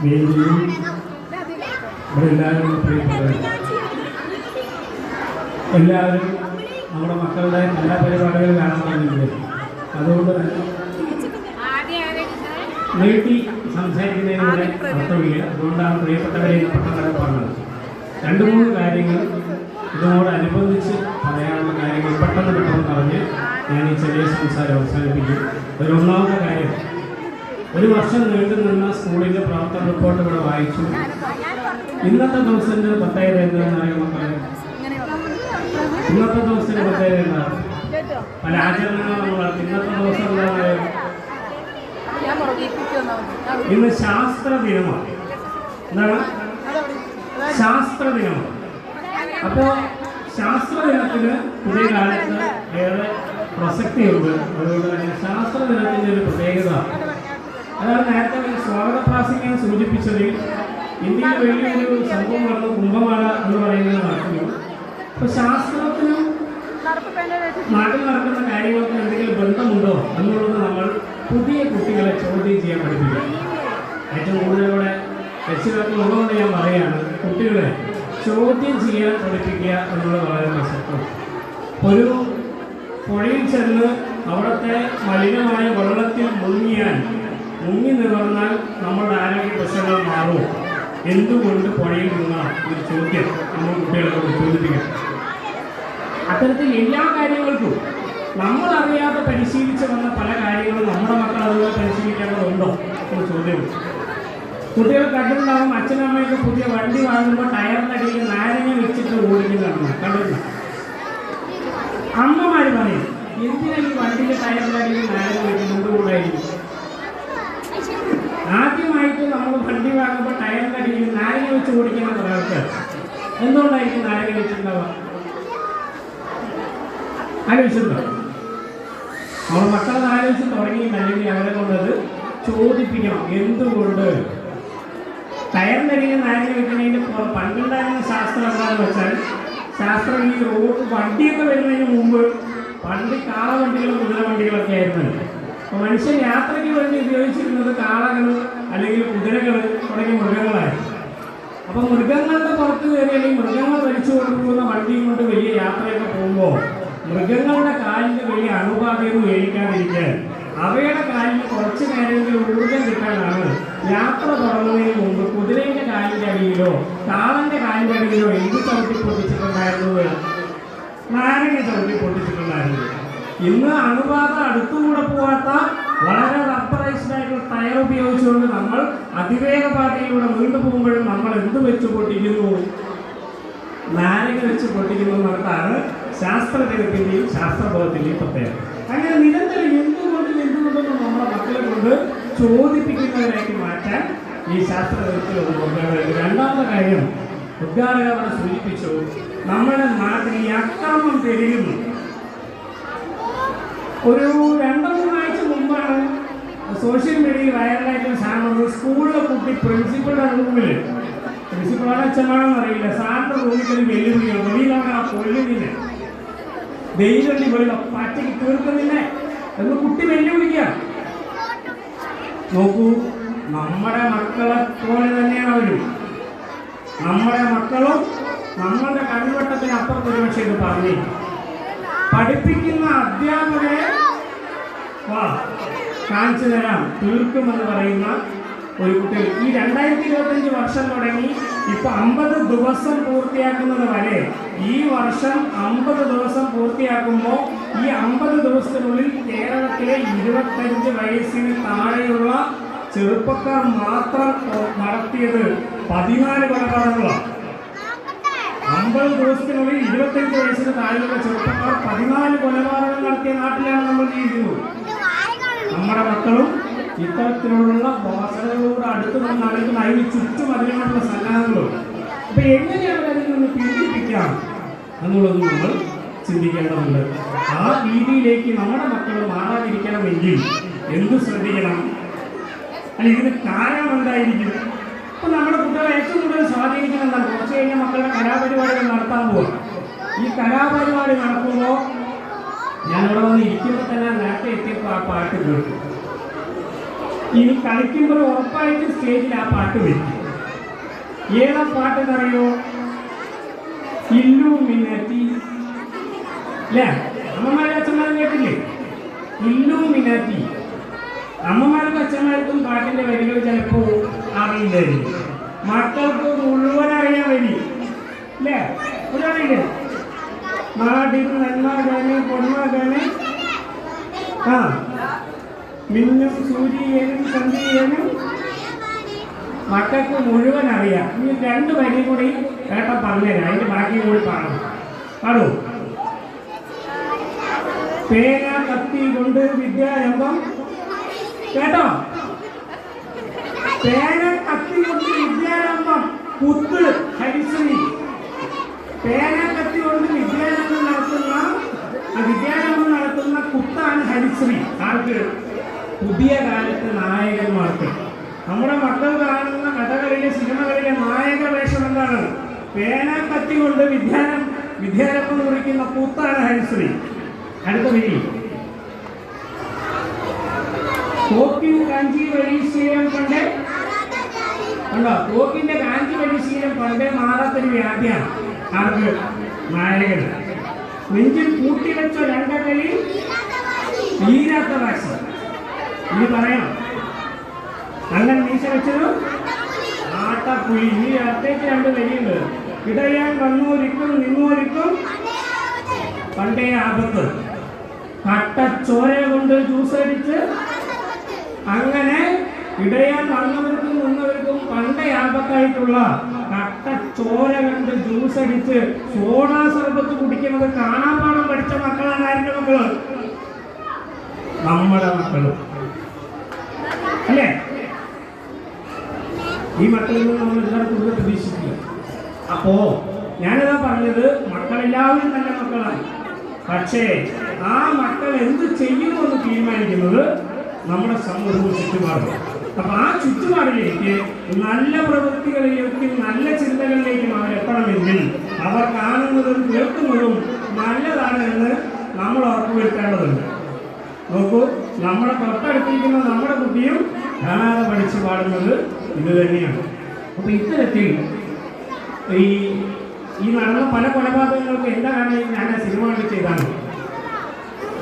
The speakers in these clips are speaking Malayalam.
എല്ലാവരും എല്ലാവരും നമ്മുടെ മക്കളുടെ നല്ല പരിപാടികൾ കാണണമെന്നില്ല അതുകൊണ്ട് തന്നെ നീട്ടി സംസാരിക്കുന്നതിലൂടെ അർത്ഥമില്ല അതുകൊണ്ടാണ് പ്രിയപ്പെട്ടവരെ പെട്ടെന്ന് പറഞ്ഞത് രണ്ട് മൂന്ന് കാര്യങ്ങൾ ഇതിനോടനുബന്ധിച്ച് പറയാനുള്ള കാര്യങ്ങൾ പെട്ടെന്ന് പെട്ടെന്ന് പറഞ്ഞ് ഞാൻ ഈ ചെറിയ സംസാരം അവസാനിപ്പിക്കും. ഒരു ഒന്നാമത്തെ കാര്യം ഒരു വർഷം നീണ്ടു നിന്ന സ്കൂളിന്റെ പ്രവർത്തന റിപ്പോർട്ട് ഇവിടെ വായിച്ചു. ഇന്നത്തെ ദിവസത്തിന്റെ പ്രത്യേകത എന്താണെന്ന് അറിയാൻ മക്കളെ ഇന്നത്തെ ദിവസത്തിന്റെ പ്രത്യേകത എന്താണ് പല ഇന്നത്തെ ദിവസം എന്താണ്? ഇന്ന് ശാസ്ത്ര ദിനമാണ്. എന്താണ്? ശാസ്ത്ര ദിനമാണ്. അപ്പോ ശാസ്ത്ര ദിനത്തിന് പുതിയ കാലത്ത് ഏറെ പ്രസക്തിയുണ്ട്. അതുകൊണ്ട് തന്നെ ശാസ്ത്ര ദിനത്തിന്റെ ഒരു പ്രത്യേകത അതാണ് നേരത്തെ സ്വാഗത പ്രാസിംഗ് ഞാൻ സൂചിപ്പിച്ചത്. ഇന്ത്യയിൽ വലിയൊരു സംഭവം നടന്ന കുംഭമാല എന്ന് പറയുന്നത് നടക്കുന്നു അപ്പൊ ശാസ്ത്രത്തിനും നാട്ടിൽ നടക്കുന്ന കാര്യങ്ങൾക്ക് എന്തെങ്കിലും ബന്ധമുണ്ടോ എന്നുള്ളത് നമ്മൾ പുതിയ കുട്ടികളെ ചോദ്യം ചെയ്യാൻ പഠിപ്പിക്കുക ഏറ്റവും കൂടുതലൂടെ ഉള്ളതുകൊണ്ട് ഞാൻ പറയുകയാണ് കുട്ടികളെ ചോദ്യം ചെയ്യാൻ പഠിപ്പിക്കുക എന്നുള്ളത് വളരെ പ്രസക്തം ഒരു പുഴയിൽ ചെന്ന് അവിടുത്തെ മലിനമായ വെള്ളത്തിൽ മുങ്ങിയാൽ മുങ്ങി നിവർന്നാൽ നമ്മുടെ ആരോഗ്യ പ്രശ്നങ്ങൾ മാറുമോ എന്തുകൊണ്ട് പുഴയിൽ നിന്ന? ഒരു ചോദ്യം നമ്മൾ കുട്ടികളെ കൊണ്ട് ചോദിപ്പിക്കാം. അത്തരത്തിൽ എല്ലാ കാര്യങ്ങൾക്കും നമ്മൾ അറിയാതെ പരിശീലിച്ച് വന്ന പല കാര്യങ്ങളും നമ്മുടെ മക്കൾ അതുപോലെ പരിശീലിക്കേണ്ടതുണ്ടോ എന്ന് ചോദ്യം. കുട്ടികൾ കണ്ടിട്ടുണ്ടാകും അച്ഛനമ്മയൊക്കെ പുതിയ വണ്ടി വാങ്ങുമ്പോൾ ടയറിന്റെ അടിയിൽ നാരങ്ങ വെച്ചിട്ട് ഓടിക്കുന്നതാണ്. കണ്ടിട്ടില്ല? അമ്മമാര് പറയും എന്തിനാണ് ഈ വണ്ടിയുടെ ടയറിന്റെ അടിയിൽ നാരങ്ങ വെക്കുന്നത്? കൂടായിരിക്കും ആദ്യമായിട്ട് നമ്മൾ വണ്ടി വാങ്ങുമ്പോൾ ടയറിന്റെ അടിയിൽ നാരങ്ങ വെച്ച് കുടിക്കണം ഒരാൾക്ക് എന്തുകൊണ്ടായിരിക്കും നാരങ്ങ വെച്ചിട്ടുണ്ടാവുക? ആലോചിച്ചിട്ടുണ്ടോ? നമ്മൾ മക്കളെ ആലോചിച്ച് അല്ലെങ്കിൽ അവരെ കൊണ്ടത് ചോദിപ്പിക്കണം. എന്തുകൊണ്ട്? ടയറിനടിയിൽ നാരങ്ങ വെക്കുന്നതിന് പണ്ടുണ്ടായിരുന്ന ശാസ്ത്രം എന്താണെന്ന് വെച്ചാൽ ശാസ്ത്രം ഈ റോഡ് വണ്ടിയൊക്കെ വരുന്നതിന് മുമ്പ് പണ്ട് കാളവണ്ടികളും കുതിരവണ്ടികളൊക്കെ ആയിരുന്നു. അപ്പോൾ മനുഷ്യൻ യാത്രയ്ക്ക് വേണ്ടി ഉപയോഗിച്ചിരുന്നത് കാളകൾ അല്ലെങ്കിൽ കുതിരകൾ തുടങ്ങിയ മൃഗങ്ങളായിരുന്നു. അപ്പൊ മൃഗങ്ങളുടെ പുറത്ത് കയറി അല്ലെങ്കിൽ മൃഗങ്ങൾ വലിച്ചു കൊണ്ടുപോകുന്ന വണ്ടിയും കൊണ്ട് വലിയ യാത്രയൊക്കെ പോകുമ്പോൾ മൃഗങ്ങളുടെ കാലിന് വലിയ അണുബാധയൊന്നും ഏൽക്കാതിരിക്കാൻ അവയുടെ കാലിന് കുറച്ച് നേരമെങ്കിലും ഊർജം കിട്ടാനാണ് യാത്ര തുടങ്ങുന്നതിന് മുമ്പ് കുതിരയുടെ കാലിന്റെ അടിയിലോ താളന്റെ കാലിന്റെ അടിയിലോ എന്ത് ചവിട്ടി പൊട്ടിച്ചിട്ടുണ്ടായിരുന്നത് നാരങ്ങ ചവിട്ടി പൊട്ടിച്ചിട്ടുണ്ടായിരുന്നത് ഇന്ന് അണുബാധ അടുത്തുകൂടെ പോകാത്ത വളരെ റബ്ബറൈസ്ഡ് ആയിട്ടുള്ള ടയർ ഉപയോഗിച്ചുകൊണ്ട് നമ്മൾ അതിവേഗ പാതയിലൂടെ വീണ്ടും പോകുമ്പോഴും നമ്മൾ എന്ത് വെച്ച് പൊട്ടിക്കുന്നു? നാരങ്ങ വെച്ച് പൊട്ടിക്കുന്നു എന്നിടത്താണ് ശാസ്ത്രജ്ഞത്തിന്റെയും ശാസ്ത്രബോധത്തിന്റെയും പ്രത്യേകത. അങ്ങനെ നിരന്തരം എന്തുകൊണ്ട് എന്തുകൊണ്ടൊന്നും നമ്മുടെ മക്കളെ കൊണ്ട് ചോദിപ്പിക്കുന്നവരായിട്ട് മാറ്റാൻ ഈ കൊണ്ടുവരുന്നത് രണ്ടാമത്തെ കാര്യം ഉദ്ഘാടകരെ സൂചിപ്പിച്ചു നമ്മുടെ നാട്ടിൽ ഈ അക്രമം പെരുകുന്നു ഒരു രണ്ടോ മൂന്നാഴ്ച മുമ്പാണ് സോഷ്യൽ മീഡിയയിൽ വൈറലായിട്ട് സാറിന് സ്കൂളിലെ കുട്ടി പ്രിൻസിപ്പളുടെ റൂമിൽ പ്രിൻസിപ്പളാണ് അച്ഛനാണെന്ന് അറിയില്ല സാറിന്റെ റൂമിൽ ഒരു വെല്ലുവിളിയാണ് വെളിയിലാണ് കൊല്ലുന്നില്ല വെയിലി വെളിയില പച്ചയ്ക്ക് തീർക്കുന്നില്ല? എന്ന് കുട്ടി വെല്ലുവിളിക്കുക നോക്കൂ നമ്മുടെ മക്കളെ പോലെ തന്നെയാണ് അവരും. നമ്മുടെ മക്കളും നമ്മളുടെ കഴിവട്ടത്തിന് അപ്പുറത്ത് ഒരു പക്ഷേ ഇത് പറഞ്ഞു. പഠിപ്പിക്കുന്ന അധ്യാപകരെ വാ കാണിച്ചു തരാം. തീർക്കുമെന്ന് പറയുന്ന ഒരു കുട്ടി ഈ രണ്ടായിരത്തി ഇരുപത്തഞ്ച് വർഷം തുടങ്ങി ഇപ്പൊ അമ്പത് ദിവസം പൂർത്തിയാക്കുന്നത് വരെ ഈ വർഷം അമ്പത് ദിവസം പൂർത്തിയാക്കുമ്പോൾ ഈ അമ്പത് ദിവസത്തിനുള്ളിൽ കേരളത്തിലെ ഇരുപത്തഞ്ച് വയസ്സിന് താഴെയുള്ള ചെറുപ്പക്കാർ മാത്രം നടത്തിയത് പതിനാല് കൊലപാതകങ്ങളാണ് അമ്പത് ദിവസത്തിനുള്ളിൽ ഇരുപത്തഞ്ച് വയസ്സിന് താഴെയുള്ള ചെറുപ്പക്കാർ പതിനാല് കൊലപാതകം നടത്തിയ നാട്ടിലാണ് നമ്മൾ ജീവിക്കുന്നത്. നമ്മുടെ മക്കളും ഇത്തരത്തിലുള്ള ദോഷകളോട് അടുത്ത് നിന്ന് നടക്കുന്ന അതിന് ചുറ്റും അതിനുള്ള സന്നാഹങ്ങളും അപ്പൊ എങ്ങനെയാണ് അതിൽ നിന്ന് പീഡിപ്പിക്കാം എന്നുള്ളത് നമ്മൾ ചിന്തിക്കേണ്ടതുണ്ട്. ആ രീതിയിലേക്ക് നമ്മുടെ മക്കൾ മാറാതിരിക്കണമെങ്കിൽ എന്ത് ശ്രദ്ധിക്കണം? അല്ല ഇതിന് കാരണം എന്തായിരിക്കും? അപ്പൊ നമ്മുടെ കുട്ടികളെ ഏറ്റവും കൂടുതൽ സ്വാധീനിക്കുന്ന എന്താണ്? കുറച്ച് കഴിഞ്ഞാൽ മക്കളുടെ കലാപരിപാടികൾ നടത്താൻ പോകും ഈ കലാപരിപാടി നടക്കുമ്പോൾ ഞാൻ അവിടെ വന്ന് ഇരിക്കുമ്പോൾ തന്നെ നേരത്തെ എത്തിയപ്പോൾ ആ പാട്ട് കേൾക്കും ഇനി കളിക്കുമ്പോൾ ഉറപ്പായിട്ട് സ്റ്റേജിൽ ആ പാട്ട് വരും ഏതാ പാട്ടെന്നറിയോ? ഇല്ലു അല്ലേ അമ്മമാരെ അച്ഛന്മാരും കേട്ടില്ലേ? ഇല്ലു മിന്നറ്റി അമ്മമാർക്കും അച്ഛന്മാർക്കും പാട്ടിന്റെ വരികൾ ചിലപ്പോൾ അറിയില്ലായിരിക്കും മക്കൾക്ക് മുഴുവൻ അറിയാൻ വരി അല്ലേ ഒരാളില്ലേ നാടിൽ നന്മകന് പൊന്മകന് ആ. മിന്നും സൂര്യനും ചന്ദ്രിയനും മക്കൾക്ക് മുഴുവൻ അറിയാം. ഇനി രണ്ട് വരി കൂടി ഏട്ടൻ പറഞ്ഞുതരാം. അതിന്റെ ബാക്കി കൂടി പാടും പാടൂ. പേന കത്തി കൊണ്ട് വിദ്യാരംഭം. കേട്ടോ? പേന കത്തി കൊണ്ട് വിദ്യാരംഭം പുത്ത് ഹരിശ്രീ. പേന കത്തി കൊണ്ട് വിദ്യാരംഭം നടത്തുന്ന വിദ്യാരംഭം നടത്തുന്ന കുത്താണ് ഹരിശ്രീ. ആർക്ക്? പുതിയ കാലത്തെ നായകന്മാർക്ക്. നമ്മുടെ മക്കൾ കാണുന്ന കഥകളിലെ സിനിമകളിലെ നായക വേഷം എന്താണ്? പേന കത്തി കൊണ്ട് വിദ്യാരം വിദ്യാരംഭം കുറിക്കുന്ന കൂത്താണ് ഹരിശ്രീ. അടുത്ത വരി തോക്കിൻ കാഞ്ചി വഴി ശീലം പണ്ടേ കണ്ടോ തോക്കിന്റെ കാഞ്ചി വഴി ശീലം പണ്ടേ മാറാത്തൊരു വ്യാധിയാണ്. ആർക്ക്? നായകൻ നെഞ്ചിൽ കൂട്ടിവെച്ച രണ്ടകളിൽ വീരാത്ത വാശി ഇനി പറയണം. അങ്ങനെ മീശ വെച്ചത്? ആട്ടപ്പുലി. ഇനി അടുത്തേക്ക് രണ്ട് വരിയുണ്ട്. ഇടയാൻ വന്നോരിക്കും നിന്നോരിക്കും പണ്ടേ ആപത്ത്. കട്ടച്ചോര കൊണ്ട് ജ്യൂസടിച്ച് അങ്ങനെ ഇടയാൻ വന്നവർക്കും നിന്നവർക്കും പണ്ടേ ആപത്തായിട്ടുള്ള ചോര കണ്ട് ജ്യൂസ് അടിച്ച് സോഡാ സർബത്ത് കുടിക്കുന്നത് കാണാൻ പാടം പഠിച്ച മക്കളാണ് ആരുടെ മക്കൾ? നമ്മുടെ മക്കൾ. അല്ലേ? ഈ മക്കളിൽ നിന്ന് നമ്മൾ എല്ലാവരും കൂടുതൽ പ്രതീക്ഷിക്കുക അപ്പോ ഞാനിതാ പറഞ്ഞത് മക്കളെല്ലാവരും നല്ല മക്കളാണ്. പക്ഷേ ആ മക്കൾ എന്ത് ചെയ്യുമെന്ന് തീരുമാനിക്കുന്നത് നമ്മുടെ സമൂഹവും ചുറ്റുപാടും. അപ്പൊ ആ ചുറ്റുപാടിലേക്ക് നല്ല പ്രവൃത്തികളിലേക്കും നല്ല ചിന്തകളിലേക്കും അവരെത്തണമെങ്കിൽ അവർ കാണുന്നതും കേൾക്കുന്നതും നല്ലതാണ് എന്ന് നമ്മൾ ഉറപ്പുവരുത്തേണ്ടതുണ്ട്. നോക്കൂ നമ്മളെ തൊട്ടടുത്തിരിക്കുന്ന നമ്മുടെ കുട്ടിയും കാണാതെ പഠിച്ച് പാടുന്നത് ഇത് തന്നെയാണ്. അപ്പൊ ഇത്തരത്തിൽ ഈ ഈ നടന്ന പല കൊലപാതകങ്ങൾക്ക് എന്താണ് ഞാൻ ആ സിനിമ ചെയ്താണ്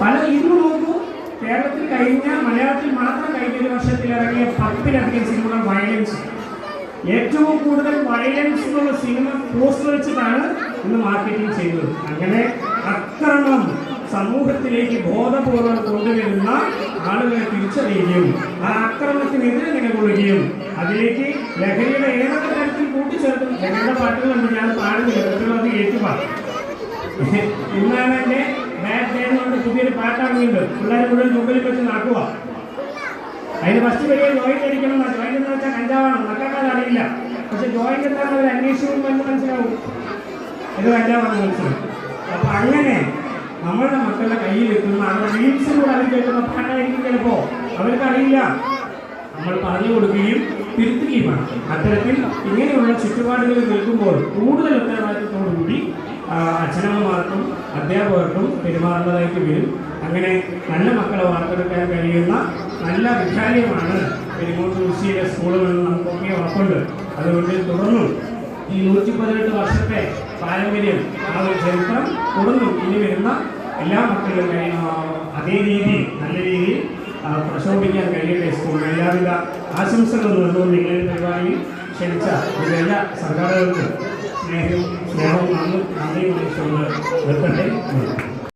പല ഇന്ന് നോക്കൂ കേരളത്തിൽ കഴിഞ്ഞ മലയാളത്തിൽ മാത്രം കഴിഞ്ഞ ഒരു വർഷത്തിൽ ഇറങ്ങിയ പത്തിലധികം സിനിമകൾ വയലൻസ് ഏറ്റവും കൂടുതൽ വയലൻസ് എന്നുള്ള സിനിമ പോസ്റ്റർ വെച്ചിട്ടാണ് ഇന്ന് മാർക്കറ്റിംഗ് ചെയ്തത്. അങ്ങനെ അക്രമം സമൂഹത്തിലേക്ക് ബോധപൂർവം കൊണ്ടുവരുന്ന ആളുകളെ തിരിച്ചറിയുകയും ആ അക്രമത്തിനെതിരെ നിലകൊള്ളുകയും അതിലേക്ക് ലഹരിയുടെ ഏതൊക്കെ തരത്തിൽ കൂട്ടിച്ചേർക്കും ലഹരിയുടെ പാട്ടുകളുണ്ട്. ഞാൻ പാടുന്നില്ല. അത് ഏറ്റുപാടും. ഇന്നാണ് എന്റെ എന്ന് പറഞ്ഞ പുതിയൊരു പാട്ടാണെന്നുണ്ട് പിള്ളേർ മുഴുവൻ മുമ്പിൽ വെച്ച് നടക്കുക. അതിന് ഫസ്റ്റ് വലിയ ജോയിന്റ് അടിക്കണം ജോയിന്റ് എന്ന് വെച്ചാൽ കഞ്ചാവാണ്. മക്കൾക്ക് അറിയില്ല. പക്ഷെ ജോയിന്റ് എന്താണ് അവർ അന്വേഷിക്കുമ്പോൾ എന്ന് മനസ്സിലാവും. ഇത് കഞ്ചാവാണെന്ന് മനസ്സിലാവും. അപ്പൊ അങ്ങനെ നമ്മളുടെ മക്കളുടെ കയ്യിൽ എത്തുന്ന അവരുടെ റീൽസിലൂടെ അവർ കേൾക്കുന്ന പാട്ടായിരിക്കും ചിലപ്പോ. അവർക്ക് അറിയില്ല നമ്മൾ പറഞ്ഞു കൊടുക്കുകയും തിരുത്തുകയുമാണ്. അത്തരത്തിൽ ഇങ്ങനെയുള്ള ചുറ്റുപാടുകളിൽ നിൽക്കുമ്പോൾ കൂടുതൽ ഉത്തരവാദിത്വത്തോടുകൂടി ആ, അച്ഛനമ്മമാർക്കും അധ്യാപകർക്കും പെരുമാറേണ്ടതായിട്ട് വരും. അങ്ങനെ നല്ല മക്കളെ വാർത്തെടുക്കാൻ കഴിയുന്ന നല്ല വിദ്യാലയമാണ് പെരുമോട്ട് ഋഷിയുടെ സ്കൂളുകളിൽ നമുക്കൊക്കെ ഉറപ്പുണ്ട്. അതുകൊണ്ട് തുടർന്നും ഈ നൂറ്റി പതിനെട്ട് വർഷത്തെ പാരമ്പര്യം ആ ഒരു ചരിത്രം തുടർന്നും ഇനി വരുന്ന എല്ലാ മക്കളിലും കഴിയും അതേ രീതിയിൽ നല്ല രീതിയിൽ പ്രശോഭിക്കാൻ കഴിയട്ടെ. സ്കൂളിൽ എല്ലാവിധ ആശംസകളും നേർന്നുകൊണ്ട് നിങ്ങളുടെ പരിപാടിയിൽ ക്ഷണിച്ച എല്ലാ സംഘാടകർക്കും സ്നേഹവും யாரும் நாங்கள் நாங்களே வெப்பத்தை